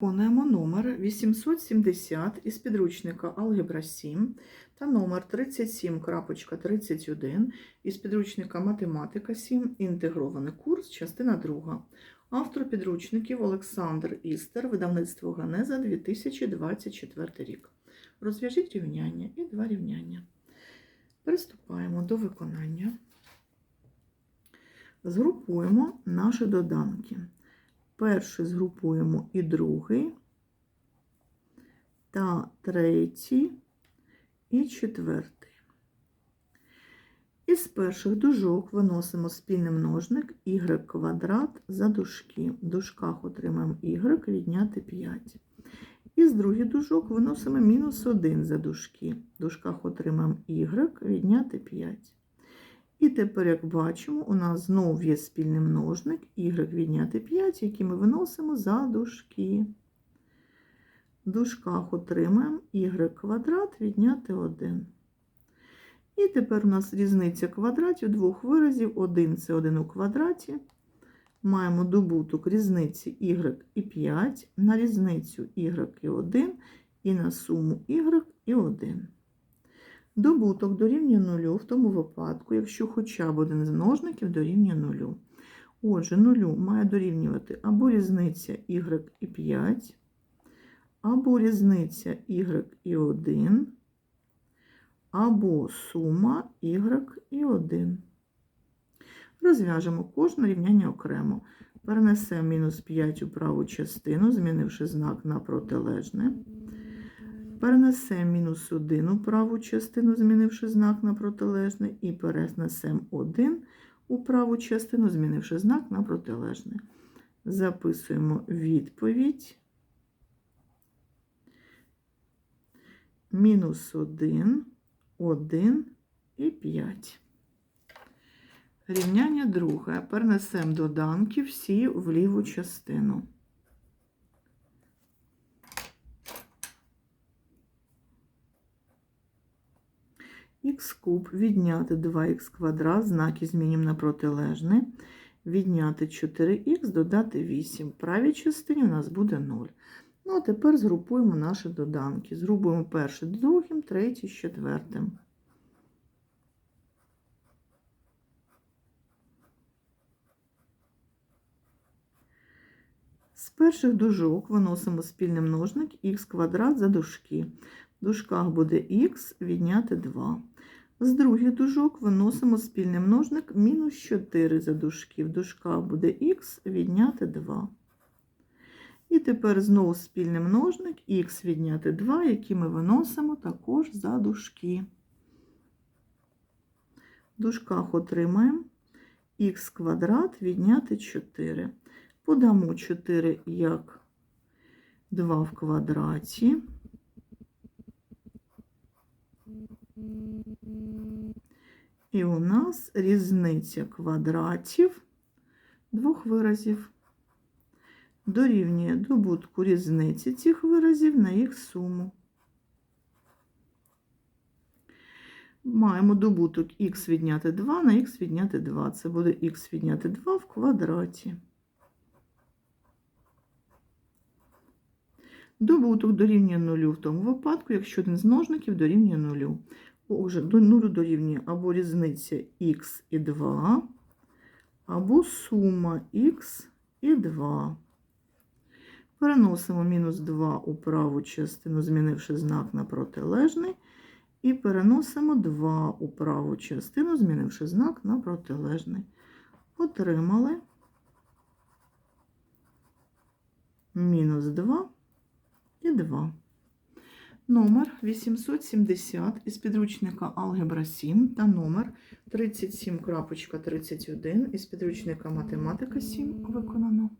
Виконуємо номер 870 із підручника Алгебра 7 та номер 37.31 із підручника Математика 7. Інтегрований курс, частина 2. Автор підручників Олександр Істер, видавництво Ганеза 2024 рік. Розв'яжіть рівняння і два рівняння. Приступаємо до виконання. Згрупуємо наші доданки. Перший згрупуємо і другий, та третій і четвертий. Із перших дужок виносимо спільний множник y квадрат за дужки. В дужках отримаємо y відняти 5. Із других дужок виносимо мінус 1 за дужки. В дужках отримаємо y відняти 5. І тепер, як бачимо, у нас знову є спільний множник y відняти 5, який ми виносимо за дужки. В дужках отримаємо y квадрат відняти 1. І тепер у нас різниця квадратів двох виразів. 1 це 1 у квадраті. Маємо добуток різниці y і 5 на різницю y і 1 і на суму y і 1. Добуток дорівнює нулю в тому випадку, якщо хоча б один з множників дорівнює нулю. Отже, нулю має дорівнювати або різниця y і 5, або різниця y і 1, або сума y і 1. Розв'яжемо кожне рівняння окремо. Перенесемо мінус 5 у праву частину, змінивши знак на протилежне. Перенесемо мінус 1 у праву частину, змінивши знак на протилежне, і перенесемо 1 у праву частину, змінивши знак на протилежне. Записуємо відповідь. Мінус 1, 1 і 5. Рівняння друге. Перенесемо доданки всі в ліву частину. Х куб відняти 2х квадрат, знаки змінюємо на протилежне. Відняти 4х, додати 8. В правій частині у нас буде 0. Ну, а тепер згрупуємо наші доданки. Згрупуємо перший другим, третій четвертим. З перших дужок виносимо спільний множник х квадрат за дужки. Дужках буде х відняти 2. З других дужок виносимо спільний множник мінус 4 за дужки. В дужках буде х відняти 2. І тепер знову спільний множник х відняти 2, який ми виносимо також за дужки. В дужках отримаємо х квадрат відняти 4. Подамо 4 як 2 в квадраті. І у нас різниця квадратів двох виразів дорівнює добутку різниці цих виразів на їх суму. Маємо добуток х відняти 2 на х відняти 2. Це буде х відняти 2 в квадраті. Добуток дорівнює нулю в тому випадку, якщо один з множників дорівнює нулю. Отже, до нулю дорівнює або різниця х і 2, або сума х і 2. Переносимо мінус 2 у праву частину, змінивши знак на протилежний, і переносимо 2 у праву частину, змінивши знак на протилежний. Отримали мінус 2 і 2. Номер 870 із підручника Алгебра 7 та номер 37.31 із підручника Математика 7 виконано.